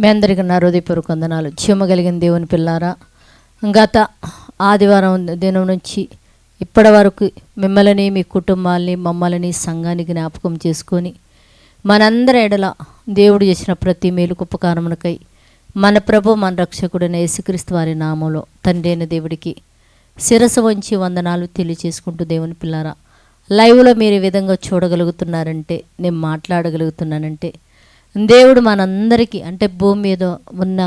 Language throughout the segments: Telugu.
మీ అందరికీ నా హృదయపూర్వక వందనాలు. క్షమ కలిగిన దేవుని పిల్లారా గత ఆదివారం దినం నుంచి ఇప్పటి వరకు మిమ్మల్ని మీ కుటుంబాల్ని మమ్మల్ని సంఘాన్ని జ్ఞాపకం చేసుకొని మనందరి ఎడల దేవుడు చేసిన ప్రతి మేలుకు ఉపకారమునకై మన ప్రభు మన రక్షకుడైన యేసుక్రీస్తు వారి నామంలో తండ్రి అయిన దేవుడికి శిరసు వంచి వందనాలు తెలియచేసుకుంటూ దేవుని పిల్లారా లైవ్లో మీరు ఈ విధంగా చూడగలుగుతున్నారంటే నేను మాట్లాడగలుగుతున్నానంటే దేవుడు మనందరికీ అంటే భూమి మీద ఉన్న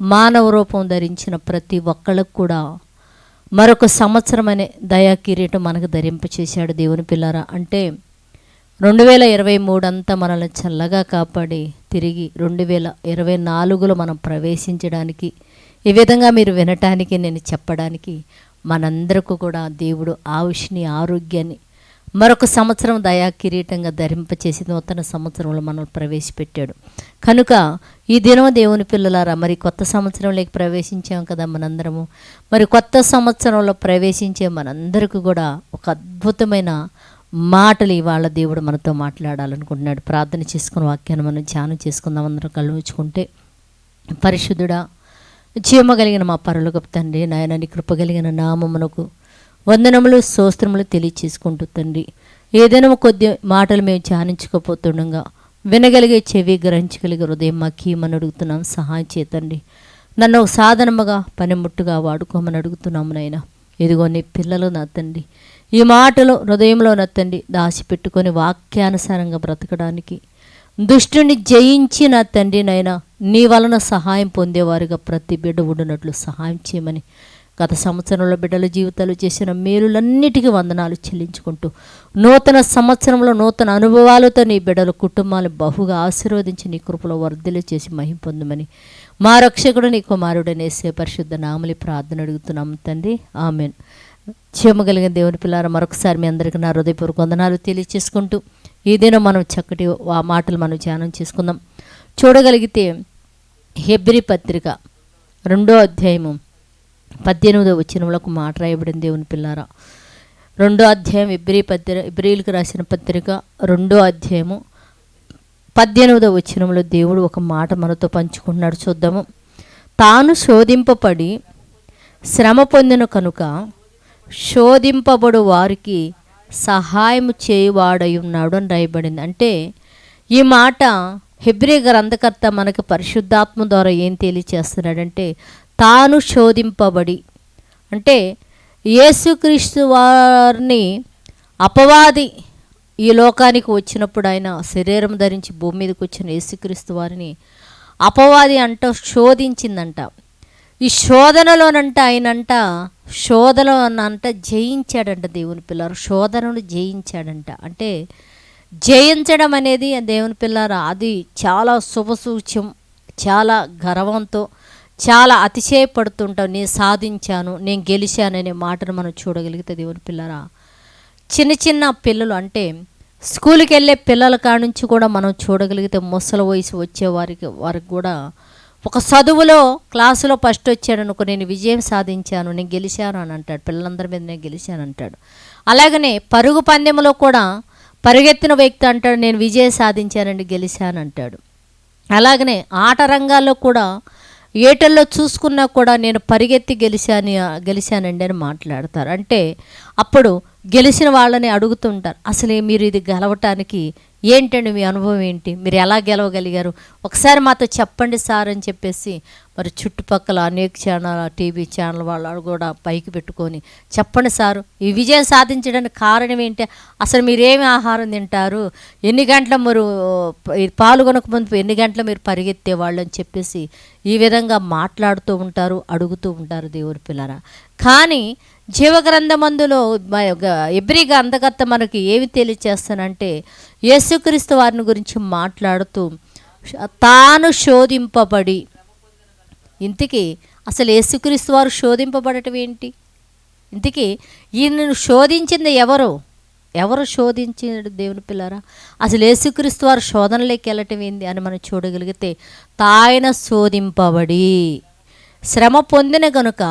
మానవ రూపం ధరించిన ప్రతి ఒక్కళ్ళకు కూడా మరొక సంవత్సరం అనే దయా కిరీటం మనకు ధరింపచేశాడు దేవుని పిల్లారా. అంటే రెండు వేల ఇరవై మూడు అంతా మనల్ని చల్లగా కాపాడి తిరిగి రెండు వేల ఇరవై నాలుగులో మనం ప్రవేశించడానికి ఈ విధంగా మీరు వినటానికి నేను చెప్పడానికి మనందరికీ కూడా దేవుడు ఆయుష్ని ఆరోగ్యాన్ని మరొక సంవత్సరం దయా కిరీటంగా ధరింపచేసి నూతన సంవత్సరంలో మనల్ని ప్రవేశపెట్టాడు. కనుక ఈ దినం దేవుని పిల్లలారా మరి కొత్త సంవత్సరంలోకి ప్రవేశించాం కదా మనందరము. మరి కొత్త సంవత్సరంలో ప్రవేశించే మనందరికీ కూడా ఒక అద్భుతమైన మాటలు ఇవాళ దేవుడు మనతో మాట్లాడాలనుకుంటున్నాడు. ప్రార్థన చేసుకున్న వాక్యాన్ని మనం ధ్యానం చేసుకుందాం. అందరం కళ్ళు ఉంచుకుంటే పరిశుద్ధుడా జీవమ కలిగిన మా పరులకు తండ్రి నాయన నీ కృప కలిగిన నామమునకు వందనములు స్తోత్రములు తెలియచేసుకుంటూ తండ్రి. ఏదైనా కొద్ది మాటలు మేము ధ్యానించకపోతుండగా వినగలిగే చెవి గ్రహించగలిగే హృదయం మాకు ఇమ్మని అడుగుతున్నాం. సహాయం చేతండి నన్ను ఒక సాధనముగా పనిముట్టుగా వాడుకోమని అడుగుతున్నాము నాయన. ఇదిగో నీ పిల్లలు నా తండ్రి. ఈ మాటలు హృదయంలో నా తండ్రి దాచిపెట్టుకొని వాక్యానుసారంగా బ్రతకడానికి. దుష్టుని జయించి నా తండ్రి నాయన నీ వలన సహాయం పొందేవారుగా ప్రతి బిడ్డ ఉండినట్లు సహాయం చేయమని గత సంవత్సరంలో బిడ్డల జీవితాలు చేసిన మేలులన్నిటికీ వందనాలు చెల్లించుకుంటూ నూతన సంవత్సరంలో నూతన అనుభవాలతో నీ బిడ్డల కుటుంబాలు బహుగా ఆశీర్వదించి నీ కృపలో వర్ధలు చేసి మహింపొందమని మా రక్షకుడు నీ కుమారుడనేసే పరిశుద్ధ నామలి ప్రార్థన అడుగుతున్నాం తండ్రి. ఆమెన్. క్షేమగలిగిన దేవుని పిల్లార మరొకసారి మీ అందరికీ నా హృదయపూర్వక వందనాలు తెలియచేసుకుంటూ ఈ దినం మనం చక్కటి ఆ మాటలు మనం ధ్యానం చేసుకుందాం. చూడగలిగితే హెబ్రి పత్రిక రెండో అధ్యాయము పద్దెనిమిదో వచ్చినములకు మాట రాయబడింది దేవుని పిల్లారా. రెండో అధ్యాయం ఇబ్రి పత్రిక ఇబ్రిలకు రాసిన పత్రిక రెండో అధ్యాయము పద్దెనిమిదో వచ్చినంలో దేవుడు ఒక మాట మనతో పంచుకుంటున్నాడు చూద్దాము. తాను శోధింపబడి శ్రమ పొందిన కనుక శోధింపబడు వారికి సహాయం చేయువాడై ఉన్నాడు అని రాయబడింది. అంటే ఈ మాట హెబ్రి గ్రంథకర్త మనకు పరిశుద్ధాత్మ ద్వారా ఏం తెలియచేస్తున్నాడంటే తాను శోధింపబడి. అంటే యేసుక్రీస్తు వారిని అపవాది ఈ లోకానికి వచ్చినప్పుడు ఆయన శరీరం ధరించి భూమి మీదకి వచ్చిన యేసుక్రీస్తు వారిని అపవాది అంట శోధించిందంట. ఈ శోధనలోనంట ఆయనంట శోధన అంట జయించాడంట దేవుని పిల్లలు శోధనను జయించాడంట. అంటే జయించడం అనేది దేవుని పిల్లలు అది చాలా శుభసూచ్యం చాలా గర్వంతో చాలా అతిశయపడుతుంటాం నేను సాధించాను నేను గెలిచాననే మాటను మనం చూడగలిగితే దేవుని పిల్లరా. చిన్న చిన్న పిల్లలు అంటే స్కూల్కి వెళ్ళే పిల్లల కాడ నుంచి కూడా మనం చూడగలిగితే ముసలి వయసు వచ్చే వారికి వారికి కూడా ఒక చదువులో క్లాసులో ఫస్ట్ వచ్చాడు అనుకో నేను విజయం సాధించాను నేను గెలిచాను అని అంటాడు. పిల్లలందరి మీద నేను గెలిచాను అంటాడు. అలాగనే పరుగు పందెంలో కూడా పరుగెత్తిన వ్యక్తి అంటాడు నేను విజయం సాధించానండి గెలిచాను అంటాడు. అలాగనే ఆట రంగాల్లో కూడా ఏటల్లో చూసుకున్నా కూడా నేను పరిగెత్తి గెలిచాను గెలిచానండి అని మాట్లాడతారు. అంటే అప్పుడు గెలిచిన వాళ్ళని అడుగుతుంటారు. అసలు మీరు ఇది గెలవటానికి ఏంటండి మీ అనుభవం ఏంటి? మీరు ఎలా గెలవగలిగారు? ఒకసారి మాతో చెప్పండి సార్ అని చెప్పేసి మరి చుట్టుపక్కల అనేక ఛానల్ టీవీ ఛానల్ వాళ్ళు కూడా పైకి పెట్టుకొని చెప్పండి సారు. ఈ విజయం సాధించడానికి కారణం ఏంటి? అసలు మీరు ఏమి ఆహారం తింటారు? ఎన్ని గంటల మీరు పాల్గొనక ముందు ఎన్ని గంటల మీరు పరిగెత్తేవాళ్ళు అని చెప్పేసి ఈ విధంగా మాట్లాడుతూ ఉంటారు అడుగుతూ ఉంటారు దేవుడి పిల్లరా. కానీ జీవగ్రంథమందులో ఎబ్రి గ్రంథకర్త మనకి ఏమి తెలియచేస్తానంటే యేసుక్రీస్తు వారిని గురించి మాట్లాడుతూ తాను శోధింపబడి ఇంతకీ అసలు యేసుక్రీస్తు వారు శోధింపబడటం ఏంటి? ఇంతకీ ఈయనను శోధించింది ఎవరు? ఎవరు శోధించిన దేవుని పిల్లరా? అసలు యేసుక్రీస్తు వారు శోధనలోకి వెళ్ళటం ఏంది అని మనం చూడగలిగితే తాయన శోధింపబడి శ్రమ పొందిన కనుక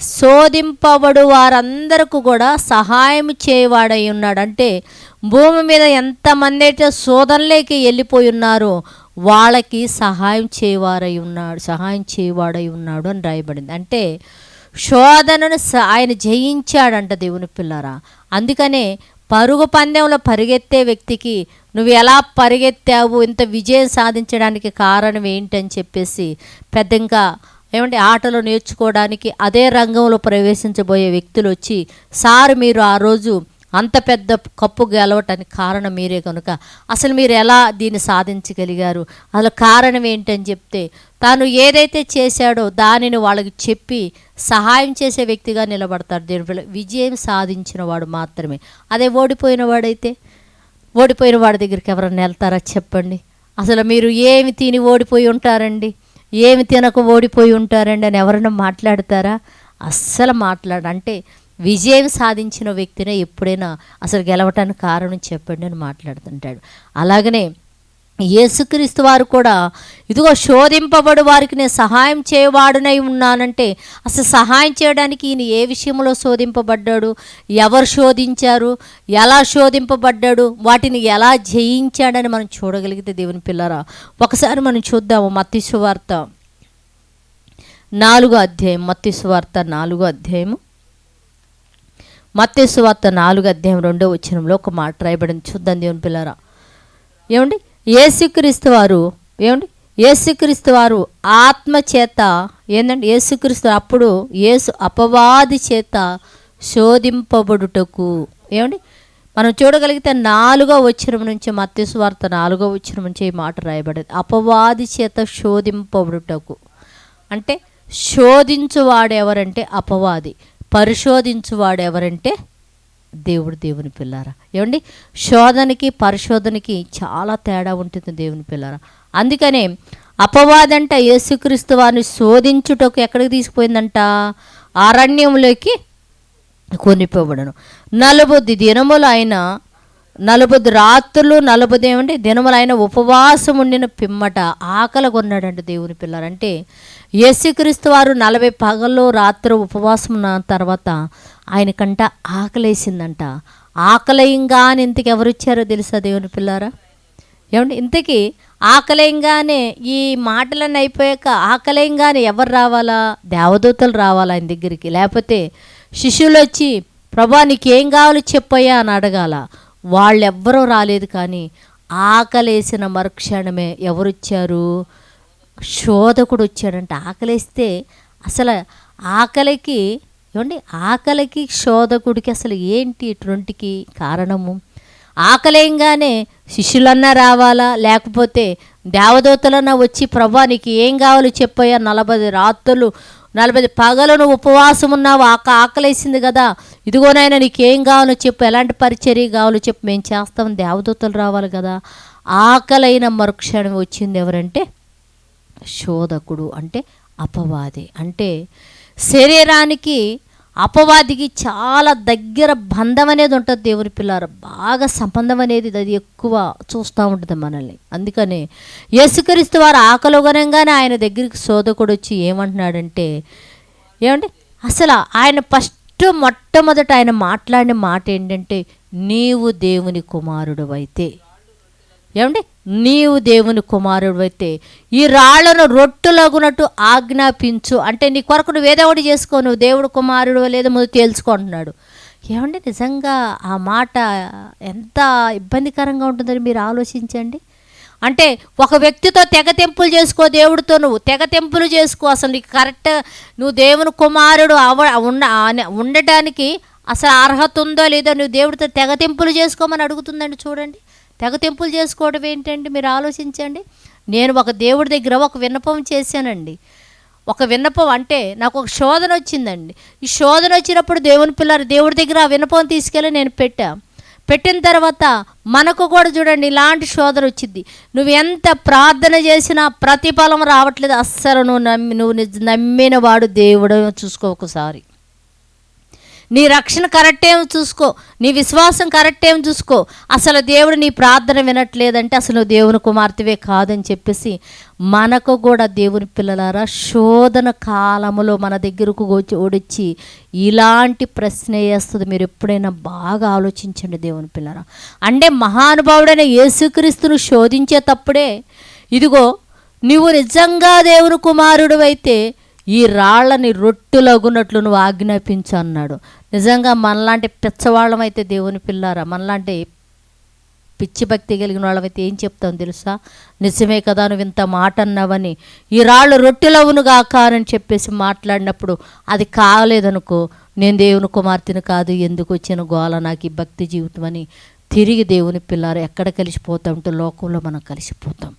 శోధింపబడు వారందరకు కూడా సహాయం చేయవాడై ఉన్నాడు. అంటే భూమి మీద ఎంతమంది అయితే శోధనలోకి వెళ్ళిపోయి ఉన్నారో వాళ్ళకి సహాయం చేయవారై ఉన్నాడు సహాయం చేయవాడై ఉన్నాడు అని రాయబడింది. అంటే శోధనను స- ఆయన జయించాడంట దేవుని పిల్లరా. అందుకనే పరుగు పందెంలో పరిగెత్తే వ్యక్తికి నువ్వు ఎలా పరిగెత్తావు ఇంత విజయం సాధించడానికి కారణం ఏంటని చెప్పేసి పెద్ద ఇంకా ఏమంటే ఆటలు నేర్చుకోవడానికి అదే రంగంలో ప్రవేశించబోయే వ్యక్తులు వచ్చి సార్ మీరు ఆ రోజు అంత పెద్ద కప్పు గెలవటానికి కారణం మీరే కనుక. అసలు మీరు ఎలా దీన్ని సాధించగలిగారు? అసలు కారణం ఏంటని చెప్తే తాను ఏదైతే చేశాడో దానిని వాళ్ళకి చెప్పి సహాయం చేసే వ్యక్తిగా నిలబడతాడు. దీని వల్ల విజయం సాధించిన వాడు మాత్రమే. అదే ఓడిపోయిన వాడైతే ఓడిపోయిన వాడి దగ్గరికి ఎవరన్నా వెళ్తారా చెప్పండి? అసలు మీరు ఏమి తిని ఓడిపోయి ఉంటారండి? ఏమి తినక ఓడిపోయి ఉంటారండి అని ఎవరైనా మాట్లాడతారా? అస్సలు మాట్లాడ అంటే విజయం సాధించిన వ్యక్తినే ఎప్పుడైనా అసలు గెలవటానికి కారణం చెప్పండి అని మాట్లాడుతుంటాడు. అలాగనే యేసుక్రీస్తు వారు కూడా ఇదిగో శోధింపబడు వారికి నేను సహాయం చేయవాడునై ఉన్నానంటే అసలు సహాయం చేయడానికి ఈయన ఏ విషయంలో శోధింపబడ్డాడు? ఎవరు శోధించారు? ఎలా శోధింపబడ్డాడు? వాటిని ఎలా జయించాడని మనం చూడగలిగితే దేవుని పిల్లరా ఒకసారి మనం చూద్దాము మత్తి వార్త నాలుగో అధ్యాయం. మత్తి వార్త నాలుగో అధ్యాయము. మత్స్సు వార్త నాలుగో అధ్యాయం రెండో వచ్చినంలో ఒక మాట రాయబడింది. చూద్దాం దేవుని పిల్లరా. ఏమండి? యేసుక్రీస్తు వారు ఏమండి? యేసుక్రీస్తు వారు ఆత్మ చేత ఏంటంటే యేసుక్రీస్తు అప్పుడు యేసు అపవాది చేత శోధింపబడుటకు ఏమండి? మనం చూడగలిగితే నాలుగో వచ్చినం నుంచి మత్స్సు వార్త నాలుగో వచ్చినం నుంచి ఈ మాట రాయబడింది. అపవాది చేత శోధింపబడుటకు. అంటే శోధించువాడెవరంటే అపవాది. పరిశోధించువాడెవరంటే దేవుడు దేవుని పిల్లారా? ఏమండి? శోధనకి పరిశోధనకి చాలా తేడా ఉంటుంది దేవుని పిల్లారా. అందుకనే అపవాదంట యేసుక్రీస్తు వారిని శోధించుటకు ఎక్కడికి తీసుకుపోయిందంట? అరణ్యంలోకి కొనిపోబడను. నలుబొద్ది దినములు ఆయన నలుబొద్ది రాత్రులు నలుబొద్ది ఏమంటే దినములు ఆయన ఉపవాసం ఉండిన పిమ్మట ఆకలి కొన్నాడంట దేవుని పిల్లారంటే యేసుక్రీస్తు వారు నలభై పగలు రాత్రి ఉపవాసం ఉన్న తర్వాత ఆయనకంట ఆకలేసిందంట. ఆకలయంగా అని ఇంతకు ఎవరిచ్చారో తెలుసా దేవుని పిల్లారా? ఏమండి ఇంతకీ ఆకలయంగానే ఈ మాటలన్నీ అయిపోయాక ఆకలయంగానే ఎవరు రావాలా? దేవదూతలు రావాలా ఆయన దగ్గరికి? లేకపోతే శిష్యులు వచ్చి ప్రభా నీకేం కావాలో చెప్పయ్యా అని అడగాల. వాళ్ళెవ్వరూ రాలేదు కానీ ఆకలేసిన మరుక్షణమే ఎవరొచ్చారు? శోధకుడు వచ్చాడంట ఆకలేస్తే అసలు ఆకలికి ఏమండి? ఆకలికి శోధకుడికి అసలు ఏంటి ఇటువంటికి కారణము? ఆకలేయంగానే శిష్యులన్నా రావాలా? లేకపోతే దేవదూతలన్నా వచ్చి ప్రభా నీకు ఏం కావాలో చెప్పయ్యా? నలభై రాత్రులు నలభై పగలను ఉపవాసం ఉన్నావు ఆక ఆకలేసింది కదా. ఇదిగోనైనా నీకేం కావాలో చెప్పు. ఎలాంటి పరిచర్య కావాలో చెప్పు. మేము చేస్తాం. దేవదూతలు రావాలి కదా. ఆకలైన మరుక్షణం వచ్చింది ఎవరంటే? శోధకుడు అంటే అపవాది. అంటే శరీరానికి అపవాదికి చాలా దగ్గర బంధం అనేది ఉంటుంది దేవుని పిల్లారు. బాగా సంబంధం అనేది అది ఎక్కువ చూస్తూ ఉంటుంది మనల్ని. అందుకనే యేసుక్రీస్తు వారు ఆకలిగనంగానే ఆయన దగ్గరికి శోధకుడు వచ్చి ఏమంటున్నాడంటే ఏమంటే అసలు ఆయన ఫస్ట్ మొట్టమొదట ఆయన మాట్లాడిన మాట ఏంటంటే నీవు దేవుని కుమారుడు అయితే ఏమండి? నీవు దేవుని కుమారుడు అయితే ఈ రాళ్ళను రొట్టులగునట్టు ఆజ్ఞాపించు. అంటే నీ కొరకు నువ్వు ఏదేవాడు చేసుకో నువ్వు దేవుడు కుమారుడు లేదో ముందు తేల్చుకుంటున్నాడు. ఏమండి? నిజంగా ఆ మాట ఎంత ఇబ్బందికరంగా ఉంటుందని మీరు ఆలోచించండి. అంటే ఒక వ్యక్తితో తెగ తెంపులు చేసుకో దేవుడితో నువ్వు తెగ తెంపులు చేసుకో. అసలు నీకు కరెక్ట్ నువ్వు దేవుని కుమారుడు అవ ఉండ అనే- ఉండటానికి అసలు అర్హత ఉందో లేదో నువ్వు దేవుడితో తెగతెంపులు చేసుకోమని అడుగుతుందండి చూడండి. తెగతెంపులు చేసుకోవడం ఏంటండి? మీరు ఆలోచించండి. నేను ఒక దేవుడి దగ్గర ఒక విన్నపం చేశానండి. ఒక విన్నపం అంటే నాకు ఒక శోధన వచ్చిందండి. ఈ శోధన వచ్చినప్పుడు దేవుని పిల్లలు దేవుడి దగ్గర ఆ విన్నపం తీసుకెళ్ళి నేను పెట్టా. పెట్టిన తర్వాత మనకు కూడా చూడండి ఇలాంటి శోధన వచ్చింది. నువ్వు ఎంత ప్రార్థన చేసినా ప్రతిఫలం రావట్లేదు. అస్సలు నువ్వు నమ్మి నువ్వు నమ్మిన వాడు దేవుడు చూసుకో ఒకసారి. నీ రక్షణ కరెక్ట్ చూసుకో. నీ విశ్వాసం కరెక్ట్ చూసుకో. అసలు దేవుడు నీ ప్రార్థన వినట్లేదంటే అసలు దేవుని కుమార్తెవే కాదని చెప్పేసి మనకు కూడా దేవుని పిల్లలారా శోధన కాలములో మన దగ్గరకు వచ్చి ఓడిచ్చి ఇలాంటి ప్రశ్న వేస్తుంది. మీరు ఎప్పుడైనా బాగా ఆలోచించండి దేవుని పిల్లరా. అంటే మహానుభావుడైన యేసుక్రీస్తును శోధించేటప్పుడే ఇదిగో నువ్వు నిజంగా దేవుని కుమారుడు అయితే ఈ రాళ్ళని రొట్టులగునట్లు నువ్వు ఆజ్ఞాపించు అన్నాడు. నిజంగా మనలాంటి పిచ్చవాళ్ళం అయితే దేవుని పిల్లారా? మనలాంటి పిచ్చి భక్తి కలిగిన వాళ్ళమైతే ఏం చెప్తాం తెలుసా? నిజమే కదా నువ్వు ఇంత మాట అన్నావని. ఈ రాళ్ళు రొట్టెలవును కాకారని అని చెప్పేసి మాట్లాడినప్పుడు అది కాలేదనుకో నేను దేవుని కుమార్తెను కాదు ఎందుకు వచ్చిన గోల నాకు ఈ భక్తి జీవితం అని తిరిగి దేవుని పిల్లారు ఎక్కడ కలిసిపోతామంటే లోకంలో మనం కలిసిపోతాం.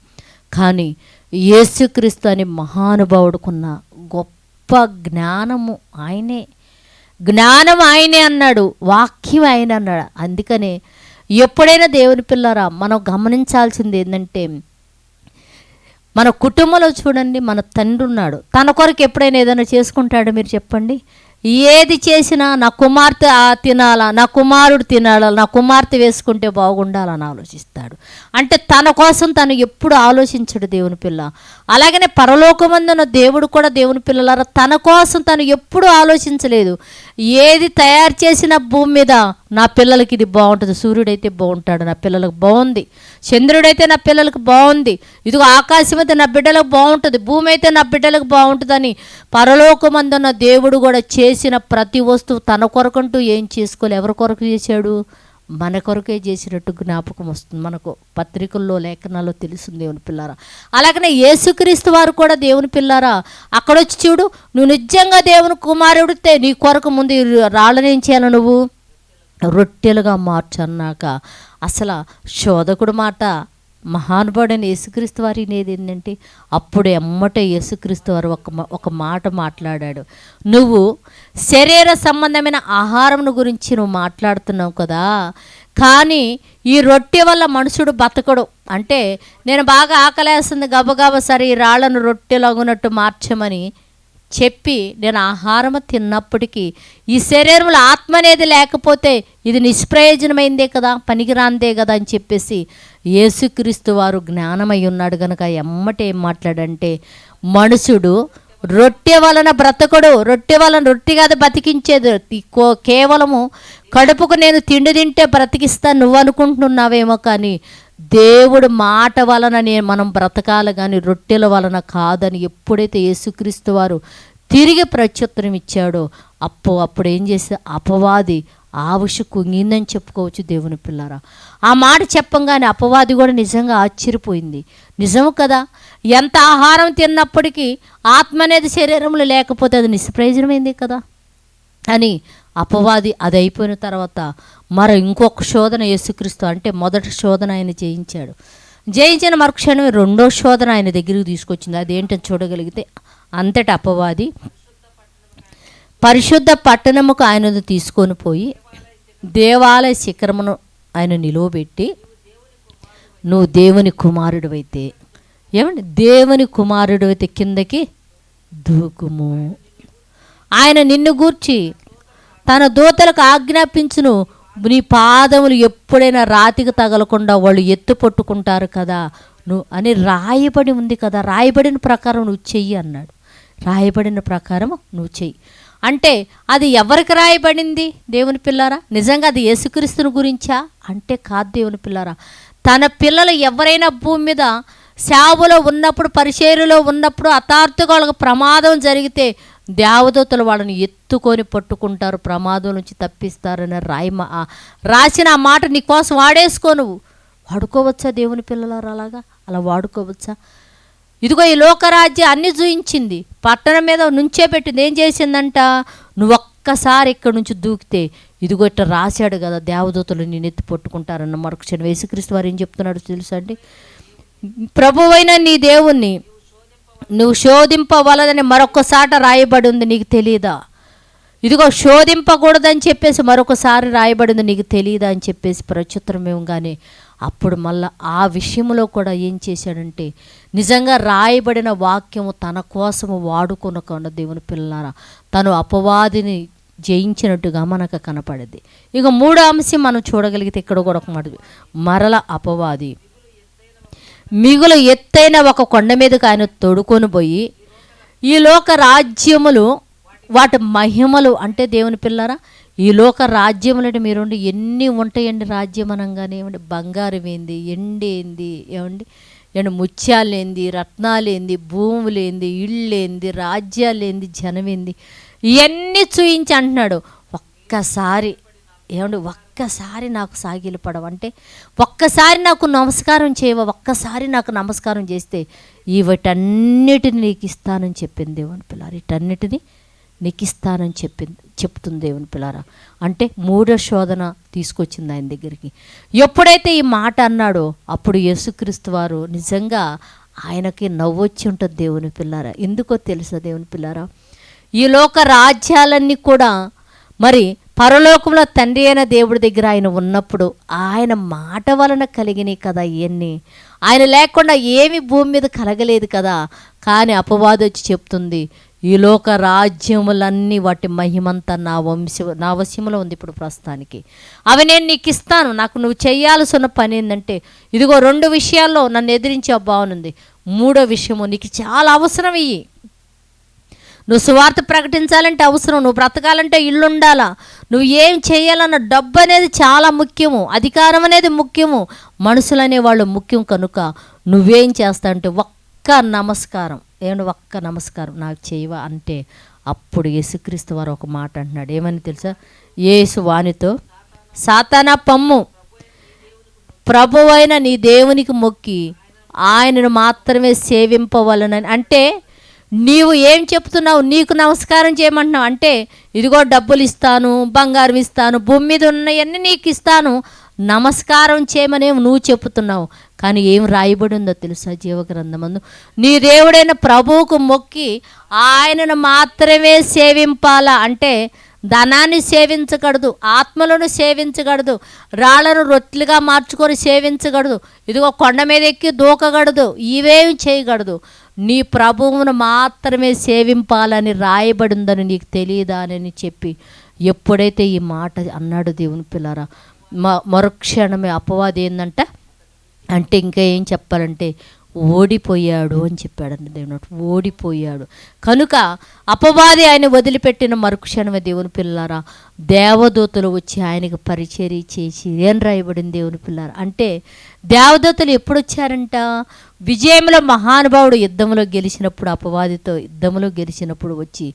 కానీ యేసుక్రీస్తు అని మహానుభావుడుకున్న గొప్ప జ్ఞానము ఆయనే. జ్ఞానం ఆయనే అన్నాడు వాక్యం ఆయన అన్నాడు. అందుకనే ఎప్పుడైనా దేవుని పిల్లరా మనం గమనించాల్సింది ఏంటంటే మన కుటుంబంలో చూడండి మన తండ్రి ఉన్నాడు. తన కొరకు ఎప్పుడైనా ఏదైనా చేసుకుంటాడో మీరు చెప్పండి? ఏది చేసినా నా కుమార్తె తినాలా నా కుమారుడు తినాలా నా కుమార్తె వేసుకుంటే బాగుండాలని ఆలోచిస్తాడు. అంటే తన కోసం తను ఎప్పుడు ఆలోచించడు దేవుని పిల్ల. అలాగనే పరలోకమందున దేవుడు కూడా దేవుని పిల్లలారా తన కోసం తను ఎప్పుడు ఆలోచించలేదు. ఏది తయారు చేసిన భూమి మీద నా పిల్లలకి ఇది బాగుంటుంది సూర్యుడైతే బాగుంటాడు నా పిల్లలకు బాగుంది చంద్రుడైతే నా పిల్లలకు బాగుంది ఇదిగో ఆకాశం అయితే నా బిడ్డలకు బాగుంటుంది భూమి అయితే నా బిడ్డలకు బాగుంటుందని పరలోకమందున్న దేవుడు కూడా చేసిన ప్రతి వస్తువు తన కొరకంటూ ఏం చేసుకోలే ఎవరి కొరకు చేశాడు? మన కొరకే చేసినట్టు జ్ఞాపకం వస్తుంది మనకు పత్రికల్లో లేఖనాల్లో తెలుసు దేవుని పిల్లారా. అలాగనే యేసుక్రీస్తు వారు కూడా దేవుని పిల్లారా అక్కడొచ్చి చూడు నువ్వు నిజంగా దేవుని కుమారుడితే నీ కొరకు ముందు రాళ్ళనేం రాళ్ళని చేయాలి నువ్వు? రొట్టెలుగా మార్చన్నాక అసలు శోధకుడు మాట మహానుభావుడైన యేసుక్రీస్తు వారి అనేది ఏంటంటే అప్పుడు ఎమ్మటే యేసుక్రీస్తు వారు ఒక ఒక మాట మాట్లాడాడు. నువ్వు శరీర సంబంధమైన ఆహారం గురించి నువ్వు మాట్లాడుతున్నావు కదా కానీ ఈ రొట్టె వల్ల మనుషుడు బతకడు. అంటే నేను బాగా ఆకలేస్తుంది గబగబ సరే ఈ రాళ్ళను రొట్టెలగునట్టు మార్చమని చెప్పి నేను ఆహారం తిన్నప్పటికీ ఈ శరీరంలో ఆత్మ అనేది లేకపోతే ఇది నిష్ప్రయోజనమైందే కదా పనికిరాందే కదా అని చెప్పేసి యేసుక్రీస్తు వారు జ్ఞానమై ఉన్నాడు కనుక ఎమ్మటే ఏం మాట్లాడంటే మనుషుడు రొట్టె వలన బ్రతకడు. రొట్టె వలన రొట్టె కాదు బతికించేది. కో- కేవలము కడుపుకు నేను తిండి తింటే బ్రతికిస్తాను నువ్వు అనుకుంటున్నావేమో కానీ దేవుడు మాట వలన నేను మనం బ్రతకాలి కానీ రొట్టెల వలన కాదని ఎప్పుడైతే యేసుక్రీస్తు వారు తిరిగి ప్రత్యుత్తరం ఇచ్చాడో అప్పు అప్పుడు ఏం చేస్తే అపవాది ఆవుష కుంగిందని చెప్పుకోవచ్చు దేవుని పిల్లారా. ఆ మాట చెప్పంగానే అపవాది కూడా నిజంగా ఆశ్చర్యపోయింది. నిజము కదా? ఎంత ఆహారం తిన్నప్పటికీ ఆత్మ అనేది శరీరంలో లేకపోతే అది నిష్ప్రయోజనమైంది కదా? అని అపవాది అది అయిపోయిన తర్వాత మరో ఇంకొక శోధన యేసుక్రీస్తు అంటే మొదటి శోధన ఆయన జయించాడు. జయించిన మరుక్షణమే రెండో శోధన ఆయన దగ్గరికి తీసుకొచ్చింది. అదేంటని చూడగలిగితే అంతటి అపవాది పరిశుద్ధ పట్టణముకు ఆయనను తీసుకొని పోయి దేవాలయ శిఖరమును ఆయన నిలువబెట్టి నువ్వు దేవుని కుమారుడివైతే ఏమండి? దేవుని కుమారుడు అయితే కిందకి దూకుము. ఆయన నిన్ను గూర్చి తన దూతలకు ఆజ్ఞాపించును. నీ పాదములు ఎప్పుడైనా రాతికి తగలకుండా వాళ్ళు ఎత్తు పట్టుకుంటారు కదా. నువ్వు అని రాయబడి ఉంది కదా. రాయబడిన ప్రకారం నువ్వు చెయ్యి అన్నాడు. రాయబడిన ప్రకారం నువ్వు చెయ్యి. అంటే అది ఎవరికి రాయబడింది? దేవుని పిల్లారా నిజంగా అది యేసుక్రీస్తుని గురించా? అంటే కాదు దేవుని పిల్లారా. తన పిల్లలు ఎవరైనా భూమి మీద సేవలో ఉన్నప్పుడు పరిచర్యలో ఉన్నప్పుడు అతార్థగా వాళ్ళకి ప్రమాదం జరిగితే దేవదూతలు వాళ్ళని ఎత్తుకొని పట్టుకుంటారు ప్రమాదం నుంచి తప్పిస్తారని రాయి రాసిన ఆ మాట నీ కోసం వాడేసుకో నువ్వు. వాడుకోవచ్చా దేవుని పిల్లలారు అలాగా? అలా వాడుకోవచ్చా? ఇదిగో ఈ లోకరాజ్యం అన్ని చూయించింది. పట్టణం మీద నుంచే పెట్టింది. ఏం చేసిందంట? నువ్వు ఒక్కసారి ఇక్కడ నుంచి దూకితే ఇదిగో ఇట్లా రాశాడు కదా దేవదూతలు నేను ఎత్తి పట్టుకుంటారన్న మరొక క్షణం యేసుక్రీస్తు వారు ఏం చెప్తున్నాడు తెలుసా అండి? ప్రభువైన నీ దేవుణ్ణి నువ్వు శోధింపవలదని మరొకసాట రాయబడి ఉంది నీకు తెలియదా ఇదిగో శోధింపకూడదని చెప్పేసి మరొకసారి రాయబడింది నీకు తెలియదా అని చెప్పేసి ప్రత్యుత్తరం కానీ అప్పుడు మళ్ళా ఆ విషయంలో కూడా ఏం చేశాడంటే నిజంగా రాయబడిన వాక్యము తన కోసము వాడుకొనకుండా దేవుని పిల్లలారా తను అపవాదిని జయించినట్టుగా మనకు కనపడింది. ఇక మూడో అంశం మనం చూడగలిగితే ఇక్కడ కూడా ఒక మాట మరల అపవాది. మిగులు ఎత్తైన ఒక కొండ మీదకి ఆయన తొడుకొని పోయి ఈ లోక రాజ్యములు వాటి మహిమలు అంటే దేవుని పిల్లరా ఈ లోక రాజ్యములంటే మీరుండి ఎన్ని ఉంటాయండి రాజ్యం అనగానే ఏమండి? బంగారం ఏంది ఎండి ఏంది ఏమండి? నేను ముత్యాలేంది? రత్నాలేంది? భూములేంది? ఇళ్ళేంది? రాజ్యాలేంది? జనమేంది? ఇవన్నీ చూయించి అంటున్నాడు. ఒక్కసారి ఏమండి? ఒక్కసారి నాకు సాగిలు పడవ. అంటే ఒక్కసారి నాకు నమస్కారం చేయవ? ఒక్కసారి నాకు నమస్కారం చేస్తే ఈ వీటన్నిటిని నీకు ఇస్తానని చెప్పింది దేవుని పిల్లలు. వీటన్నిటిని నీకు ఇస్తానని చెప్పింది చెప్తుంది దేవుని పిల్లారా. అంటే మూఢ శోధన తీసుకొచ్చింది ఆయన దగ్గరికి. ఎప్పుడైతే ఈ మాట అన్నాడో అప్పుడు యేసుక్రీస్తు వారు నిజంగా ఆయనకి నవ్వొచ్చి ఉంటుంది దేవుని పిల్లారా. ఎందుకో తెలుసా దేవుని పిల్లారా? ఈ లోక రాజ్యాలన్నీ కూడా మరి పరలోకంలో తండ్రి అయిన దేవుడి దగ్గర ఆయన ఉన్నప్పుడు ఆయన మాట వలన కలిగినాయి కదా ఇవన్నీ ఆయన లేకుండా ఏమి భూమి మీద కలగలేదు కదా. కానీ అపవాదం వచ్చి చెప్తుంది ఈ లోక రాజ్యములన్నీ వాటి మహిమంతా నా వంశ నా వశంలో ఉంది ఇప్పుడు ప్రస్తుతానికి. అవి నేను నీకు ఇస్తాను. నాకు నువ్వు చేయాల్సిన పని ఏంటంటే ఇదిగో రెండు విషయాల్లో నన్ను ఎదిరించే బాగునుంది మూడో విషయము నీకు చాలా అవసరం ఇవి నువ్వు సువార్త ప్రకటించాలంటే అవసరం నువ్వు బ్రతకాలంటే ఇల్లు ఉండాలా నువ్వు ఏం చేయాలన్న డబ్బు అనేది చాలా ముఖ్యము అధికారం అనేది ముఖ్యము మనుషులు అనేవాళ్ళు ముఖ్యం కనుక నువ్వేం చేస్తా అంటే ఒక్క ఒక్క నమస్కారం ఏమన్నా ఒక్క నమస్కారం నాకు చేయవా అంటే అప్పుడు యేసుక్రీస్తు వారు ఒక మాట అంటున్నాడు. ఏమని తెలుసా? యేసు వానితో సాతానా పమ్ము ప్రభువైన నీ దేవునికి మొక్కి ఆయనను మాత్రమే సేవింపవలనని. అంటే నీవు ఏం చెప్తున్నావు? నీకు నమస్కారం చేయమంటున్నావు? అంటే ఇదిగో డబ్బులు ఇస్తాను బంగారం ఇస్తాను భూమి మీద ఉన్నవన్నీ నీకు ఇస్తాను. నమస్కారం చేయమని నువ్వు చెప్తున్నావు. కానీ ఏం రాయబడి ఉందో తెలుసా? జీవగ్రంథమందు. నీ దేవుడైన ప్రభువుకు మొక్కి ఆయనను మాత్రమే సేవింపాలా? అంటే ధనాన్ని సేవించకూడదు ఆత్మలను సేవించకూడదు రాళ్ళను రొట్టెలుగా మార్చుకొని సేవించకూడదు ఇదిగో కొండ మీద ఎక్కి దూకగడదు ఇవేమి చేయకూడదు నీ ప్రభువును మాత్రమే సేవింపాలని రాయబడిందని నీకు తెలియదా అని చెప్పి ఎప్పుడైతే ఈ మాట అన్నాడు దేవుని పిల్లరా మ మరుక్షణమే అపవాది ఏంటంటే అంటే ఇంకా ఏం చెప్పాలంటే ఓడిపోయాడు అని చెప్పాడండి దేవుడు ఓడిపోయాడు. కనుక అపవాది ఆయన వదిలిపెట్టిన మరుక్షణమే దేవుని పిల్లారా దేవదూతలు వచ్చి ఆయనకు పరిచర్య చేసి ఏం రాయబడింది దేవుని పిల్లారా అంటే దేవదూతలు ఎప్పుడు వచ్చారంట విజయంలో మహానుభావుడు యుద్ధంలో గెలిచినప్పుడు అపవాదితో యుద్ధంలో గెలిచినప్పుడు వచ్చి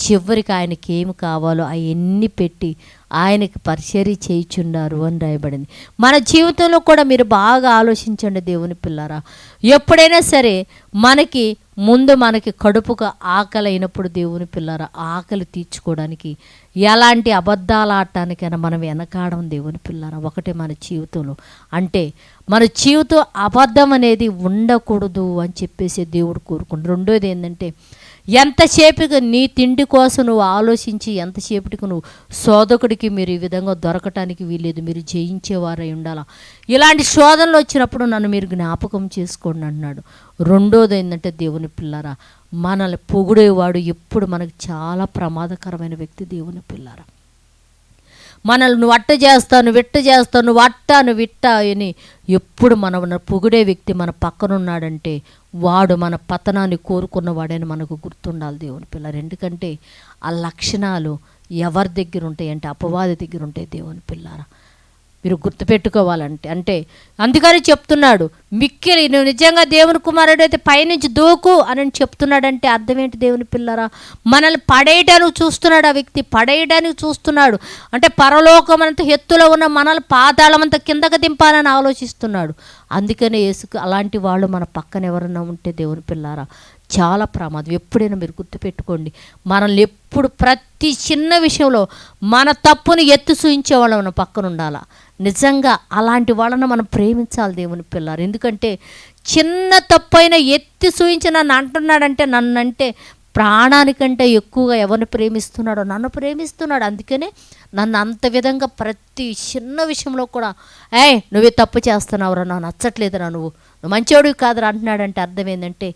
చివరికి ఆయనకి ఏమి కావాలో అవన్నీ పెట్టి ఆయనకి పరిచర్య చేయుచున్నారు అని రాయబడింది. మన జీవితంలో కూడా మీరు బాగా ఆలోచించండి దేవుని పిల్లారా. ఎప్పుడైనా సరే మనకి ముందు మనకి కడుపుకు ఆకలి అయినప్పుడు దేవుని పిల్లారా ఆకలి తీర్చుకోవడానికి ఎలాంటి అబద్ధాలు ఆడటానికైనా మనం వెనకాడం దేవుని పిల్లారా ఒకటే మన జీవితంలో. అంటే మన జీవితం అబద్ధం అనేది ఉండకూడదు అని చెప్పేసి దేవుడు కోరుకుంటు రెండోది ఏంటంటే ఎంతసేపుకి నీ తిండి కోసం నువ్వు ఆలోచించి ఎంతసేపటికి నువ్వు శోధకుడికి మీరు ఈ విధంగా దొరకటానికి వీలేదు మీరు జయించేవారై ఉండాలా? ఇలాంటి శోధనలు వచ్చినప్పుడు నన్ను మీరు జ్ఞాపకం చేసుకోండి అన్నాడు. రెండోది ఏంటంటే దేవుని పిల్లరా మనల్ని పొగిడేవాడు ఎప్పుడు మనకు చాలా ప్రమాదకరమైన వ్యక్తి దేవుని పిల్లరా. మనల్ని నువ్వు అట్ట చేస్తాను విట్ట చేస్తాను నువ్వు అట్ట నువ్వు విట్ట అని ఎప్పుడు మన పొగిడే వ్యక్తి మన పక్కన ఉన్నాడంటే వాడు మన పతనాన్ని కోరుకున్నవాడని మనకు గుర్తుండాలి దేవుని పిల్లలు ఎందుకంటే ఆ లక్షణాలు ఎవరి దగ్గర ఉంటాయి అంటే అపవాది దగ్గర ఉంటాయి దేవుని పిల్లారా. మీరు గుర్తుపెట్టుకోవాలంటే అంటే అందుకని చెప్తున్నాడు మిక్కిలి నువ్వు నిజంగా దేవుని కుమారుడు అయితే పైనుంచి దూకు అని చెప్తున్నాడంటే అర్థం ఏంటి దేవుని పిల్లరా? మనల్ని పడేయడానికి చూస్తున్నాడు ఆ వ్యక్తి పడేయడానికి చూస్తున్నాడు. అంటే పరలోకం అంత ఎత్తులో ఉన్న మనల్ని పాతాళమంత కిందకి దింపాలని ఆలోచిస్తున్నాడు. అందుకనే ఏసుకు అలాంటి వాళ్ళు మన పక్కన ఎవరైనా ఉంటే దేవుని పిల్లారా చాలా ప్రమాదం. ఎప్పుడైనా మీరు గుర్తుపెట్టుకోండి మనల్ని ఎప్పుడు ప్రతి చిన్న విషయంలో మన తప్పుని ఎత్తు సూయించే వాళ్ళు మన పక్కన ఉండాలా? నిజంగా అలాంటి వాళ్ళను మనం ప్రేమించాలి దేవుని పిల్లలు. ఎందుకంటే చిన్న తప్పైన ఎత్తి సూయించి నన్ను అంటున్నాడంటే నన్నంటే ప్రాణానికంటే ఎక్కువగా ఎవరిని ప్రేమిస్తున్నాడో నన్ను ప్రేమిస్తున్నాడు. అందుకనే నన్ను అంత విధంగా ప్రతి చిన్న విషయంలో కూడా ఏ నువ్వే తప్పు చేస్తున్నావురా నాకు నచ్చట్లేదురా నువ్వు. నువ్వు మంచివాడివి కాదురా అంటున్నాడంటే అర్థం ఏంటంటే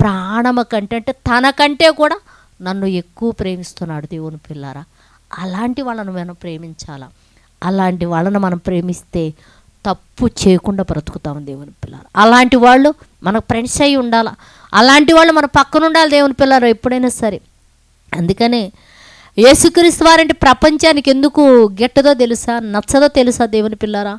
ప్రాణమ కంటే అంటే తనకంటే కూడా నన్ను ఎక్కువ ప్రేమిస్తున్నాడు దేవుని పిల్లారా. అలాంటి వాళ్ళను మనం ప్రేమించాలా. అలాంటి వాళ్ళను మనం ప్రేమిస్తే తప్పు చేయకుండా బ్రతుకుతాం దేవుని పిల్లలు. అలాంటి వాళ్ళు మనకు ఫ్రెండ్స్ అయి ఉండాలి. అలాంటి వాళ్ళు మన పక్కన ఉండాలి దేవుని పిల్లలు ఎప్పుడైనా సరే. అందుకనే యేసుక్రీస్తు వారంటే ప్రపంచానికి ఎందుకు గిట్టదో తెలుసా? నచ్చదో తెలుసా దేవుని పిల్లరా?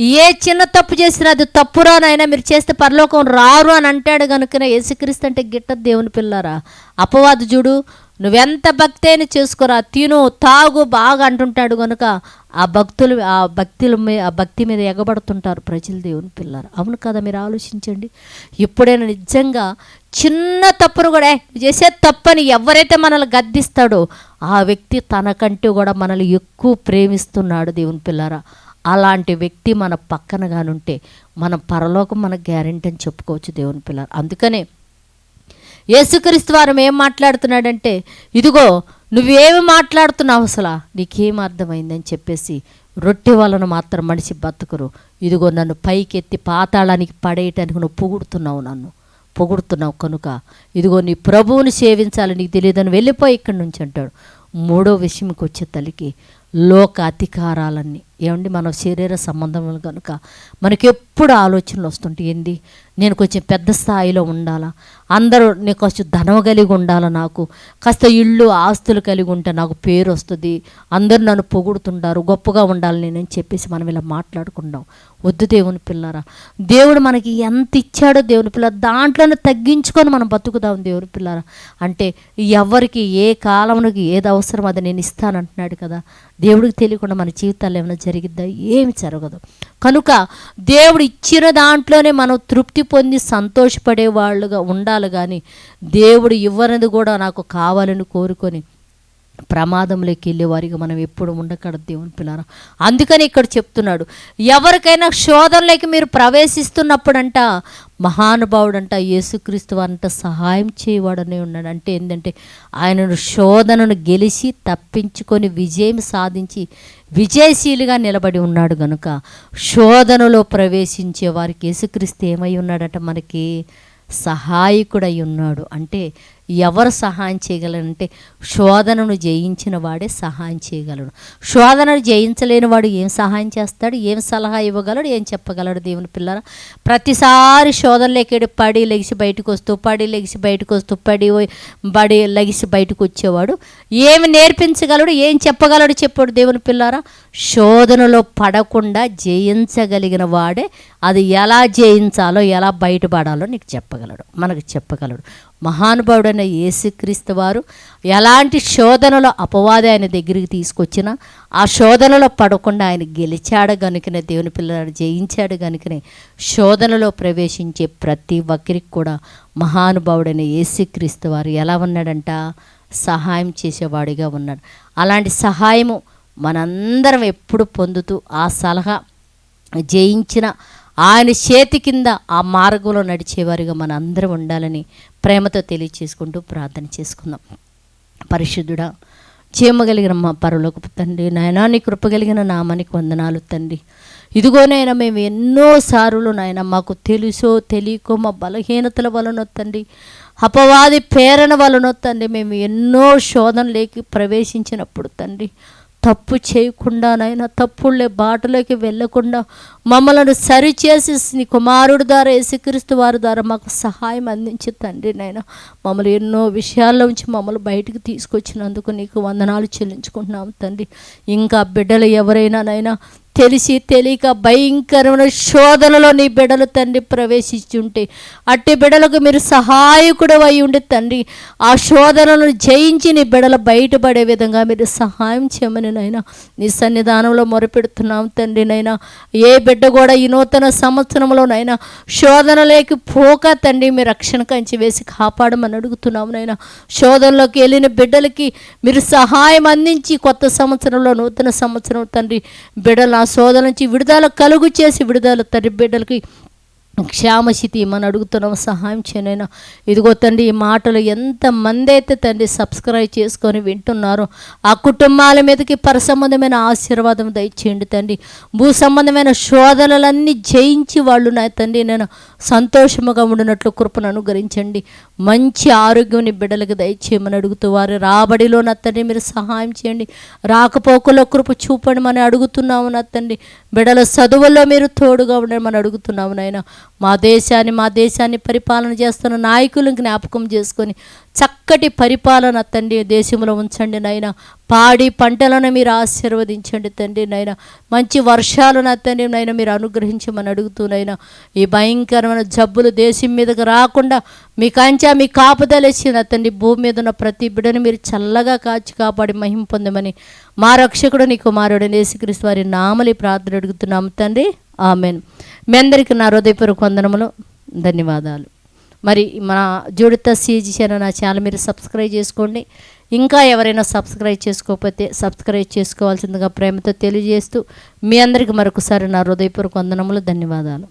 ఏ చిన్న తప్పు చేసినా అది తప్పురానైనా మీరు చేస్తే పరలోకం రారు అని అంటాడు కనుక యేసుక్రీస్తు అంటే గిట్టదు దేవుని పిల్లరా. అపవాదు చూడు నువ్వెంత భక్తి అయినా చేసుకురా తిను తాగు బాగా అంటుంటాడు కనుక ఆ భక్తులు ఆ భక్తుల మీద ఆ భక్తి మీద ఎగబడుతుంటారు ప్రజలు దేవుని పిల్లలు. అవును కదా మీరు ఆలోచించండి. ఎప్పుడైనా నిజంగా చిన్న తప్పును కూడా చేసే తప్పని ఎవరైతే మనల్ని గద్దిస్తాడో ఆ వ్యక్తి తనకంటే కూడా మనల్ని ఎక్కువ ప్రేమిస్తున్నాడు దేవుని పిల్లరా. అలాంటి వ్యక్తి మన పక్కన కానుంటే మన పరలోకం మన గ్యారెంటీ అని చెప్పుకోవచ్చు దేవుని పిల్లలు. అందుకనే యేసుక్రీస్తు వారు ఏం మాట్లాడుతున్నాడంటే ఇదిగో నువ్వేమి మాట్లాడుతున్నావు అసలు? నీకేం అర్థమైందని చెప్పేసి రొట్టె వలన మాత్రం మనిషి బతుకురు. ఇదిగో నన్ను పైకెత్తి పాతాళానికి పడేయటానికి నువ్వు పొగుడుతున్నావు నన్ను. పొగుడుతున్నావు కనుక ఇదిగో నీ ప్రభువుని సేవించాలి నీకు తెలియదని వెళ్ళిపోయి ఇక్కడి నుంచి అంటాడు. మూడో విషయంకి వచ్చే తల్లికి లోక అధికారాలన్నీ. ఏమండి? మన శరీర సంబంధములు కనుక మనకి ఎప్పుడు ఆలోచనలు వస్తుంటాయి. ఏంది? నేను కొంచెం పెద్ద స్థాయిలో ఉండాలా? అందరూ నేను కాస్త ధనం కలిగి ఉండాలి నాకు. కాస్త ఇళ్ళు ఆస్తులు కలిగి ఉంటే నాకు పేరు వస్తుంది. అందరూ నన్ను పొగుడుతుంటారు. గొప్పగా ఉండాలి నేనని చెప్పేసి మనం ఇలా మాట్లాడుకుంటాం వద్దు దేవుని పిల్లరా. దేవుడు మనకి ఎంత ఇచ్చాడో దేవుని పిల్ల దాంట్లోనే తగ్గించుకొని మనం బతుకుదాం దేవుని పిల్లరా. అంటే ఎవరికి ఏ కాలమునకి ఏది అవసరం అది నేను ఇస్తానంటున్నాడు కదా. దేవుడికి తెలియకుండా మన జీవితాల్లో ఏమైనా జరిగిద్దా? ఏమి జరగదు. కనుక దేవుడు ఇచ్చిన దాంట్లోనే మనం తృప్తి పొంది సంతోషపడే వాళ్ళుగా ఉండాలి కానీ దేవుడు ఇవ్వనిది కూడా నాకు కావాలని కోరుకొని ప్రమాదంలోకి వెళ్ళే వారికి మనం ఎప్పుడు ఉండకూడదు దేవుని పిల్లరా. అందుకని ఇక్కడ చెప్తున్నాడు ఎవరికైనా శోధనలోకి మీరు ప్రవేశిస్తున్నప్పుడంట మహానుభావుడంట యేసుక్రీస్తు వారంట సహాయం చేయవాడనే ఉన్నాడు. అంటే ఏంటంటే ఆయనను శోధనను గెలిచి తప్పించుకొని విజయం సాధించి విజయశీలిగా నిలబడి ఉన్నాడు గనుక శోధనలో ప్రవేశించే వారికి యేసుక్రీస్తు ఏమై ఉన్నాడట? మనకి సహాయకుడై ఉన్నాడు. అంటే ఎవరు సహాయం చేయగలరంటే శోధనను జయించిన వాడే సహాయం చేయగలడు. శోధనను జయించలేని వాడు ఏం సహాయం చేస్తాడు? ఏం సలహా ఇవ్వగలడు? ఏం చెప్పగలడు దేవుని పిల్లల ప్రతిసారి శోధనలోకి పడి లెగిసి బయటకు వస్తూ పడి లెగిసి బయటకు వస్తూ పడి పడి లెగిసి బయటకు వచ్చేవాడు. ఏమి నేర్పించగలడు? ఏం చెప్పగలడు? చెప్పాడు దేవుని పిల్లారా? శోధనలో పడకుండా జయించగలిగిన వాడే అది ఎలా జయించాలో ఎలా బయటపడాలో నీకు చెప్పగలడు. మనకు చెప్పగలడు. మహానుభావుడైన యేసుక్రీస్తు వారు ఎలాంటి శోధనలో అపవాది ఆయన దగ్గరికి తీసుకొచ్చినా ఆ శోధనలో పడకుండా ఆయన గెలిచాడు గనుకనే దేవుని పిల్లలను జయించాడు గనుకనే శోధనలో ప్రవేశించే ప్రతి ఒక్కరికి కూడా మహానుభావుడైన యేసుక్రీస్తు వారు ఎలా ఉన్నాడంట? సహాయం చేసేవాడిగా ఉన్నాడు. అలాంటి సహాయము మనందరం ఎప్పుడు పొందుతూ ఆ సలహా జయించిన ఆయన చేతి కింద ఆ మార్గంలో నడిచేవారిగా మన అందరం ఉండాలని ప్రేమతో తెలియచేసుకుంటూ ప్రార్థన చేసుకుందాం. పరిశుద్ధుడా చేయమగలిగిన మా పరలోకపు తండ్రి నాయనా నీ కృప కలిగిన నామానికి వందనాలు తండ్రి. ఇదిగోనైనా మేము ఎన్నోసార్లు నాయన మాకు తెలుసో తెలియకో మా బలహీనతల వలన తండ్రి అపవాది ప్రేరణ వలన తండ్రి మేము ఎన్నో శోధనలేకి ప్రవేశించినప్పుడు తండ్రి తప్పు చేయకుండా నాయన తప్పుళ్ళే బాటలోకి వెళ్ళకుండా మమ్మలను సరిచేసి నీ కుమారుడు ద్వారా యేసుక్రీస్తు వారి ద్వారా మాకు సహాయం అందించి తండ్రి నాయన. మమ్మల్ని ఎన్నో విషయాల్లో నుంచి మమ్మల్ని బయటకు తీసుకొచ్చినందుకు నీకు వందనాలు చెల్లించుకుంటున్నాము తండ్రి. ఇంకా బిడ్డలు ఎవరైనా నైనా తెలిసి తెలియక భయంకరమైన శోధనలో నీ బిడలు తండ్రి ప్రవేశించుంటే అట్టి బిడలకు మీరు సహాయకుడు అయి ఉండి తండ్రి ఆ శోధనను జయించి నీ బిడలు బయటపడే విధంగా మీరు సహాయం చేయమని నైనా నీ సన్నిధానంలో మొరపెడుతున్నాం తండ్రి నైనా ఏ బిడ్డ కూడా ఈ నూతన సంవత్సరంలోనైనా శోధనలోకి పోక తండ్రి మీ రక్షణ కంచి వేసి కాపాడమని అడుగుతున్నాం నైనా శోధనలోకి వెళ్ళిన బిడ్డలకి మీరు సహాయం అందించి కొత్త సంవత్సరంలో నూతన సంవత్సరం తండ్రి బిడ్డలు ఆ శోధన నుంచి విడుదల కలుగు చేసి విడుదల తరబిడ్డలకి బిడ్డలకి క్షామస్థితి మనం అడుగుతున్నాం సహాయం చేయనైనా. ఇదిగో తండ్రి ఈ మాటలు ఎంతమంది అయితే తండ్రి సబ్స్క్రైబ్ చేసుకొని వింటున్నారో ఆ కుటుంబాల మీదకి పరసంబంధమైన ఆశీర్వాదం దయచేయండి తండ్రి. భూ సంబంధమైన శోధనలన్నీ జయించి వాళ్ళు నా తండ్రి నేను సంతోషముగా ఉండినట్లు కృపను అనుగ్రహించండి. మంచి ఆరోగ్యం బిడ్డలకు దయచేయమని అడుగుతూ వారి రాబడిలో నా తండ్రి మీరు సహాయం చేయండి. రాకపోకలో కృప చూపండి మనం అడుగుతున్నాము నా తండ్రి. బిడ్డల చదువుల్లో మీరు తోడుగా ఉండమని అడుగుతున్నాము నాయన. మా దేశాన్ని మా దేశాన్ని పరిపాలన చేస్తున్న నాయకులను జ్ఞాపకం చేసుకొని చక్కటి పరిపాలన తండ్రి దేశంలో ఉంచండి నాయన. పాడి పంటలను మీరు ఆశీర్వదించండి తండ్రి నాయన. మంచి వర్షాలను తండ్రి నాయన మీరు అనుగ్రహించమని అడుగుతూనైనా ఈ భయంకరమైన జబ్బులు దేశం మీదకి రాకుండా మీ కంచా మీ కాపుదలేసిన తండ్రి భూమి మీద ఉన్న ప్రతి బిడ్డను మీరు చల్లగా కాచి కాపాడి మహిం పొందమని మా రక్షకుడు నీ కుమారుడు నేసుక్రీస్తు వారి నామలి ప్రార్థన అడుగుతున్నాము తండ్రి. ఆమెను. మీ అందరికీ నా హృదయపూర్వక వందనములు. ధన్యవాదాలు. మరి మన జోడిత సీజీ ఛానల్ నా ఛానల్ మీరు సబ్స్క్రైబ్ చేసుకోండి. ఇంకా ఎవరైనా సబ్స్క్రైబ్ చేసుకోకపోతే సబ్స్క్రైబ్ చేసుకోవాల్సిందిగా ప్రేమతో తెలియజేస్తూ మీ అందరికీ మరొకసారి నా హృదయపూర్వక వందనములు ధన్యవాదాలు.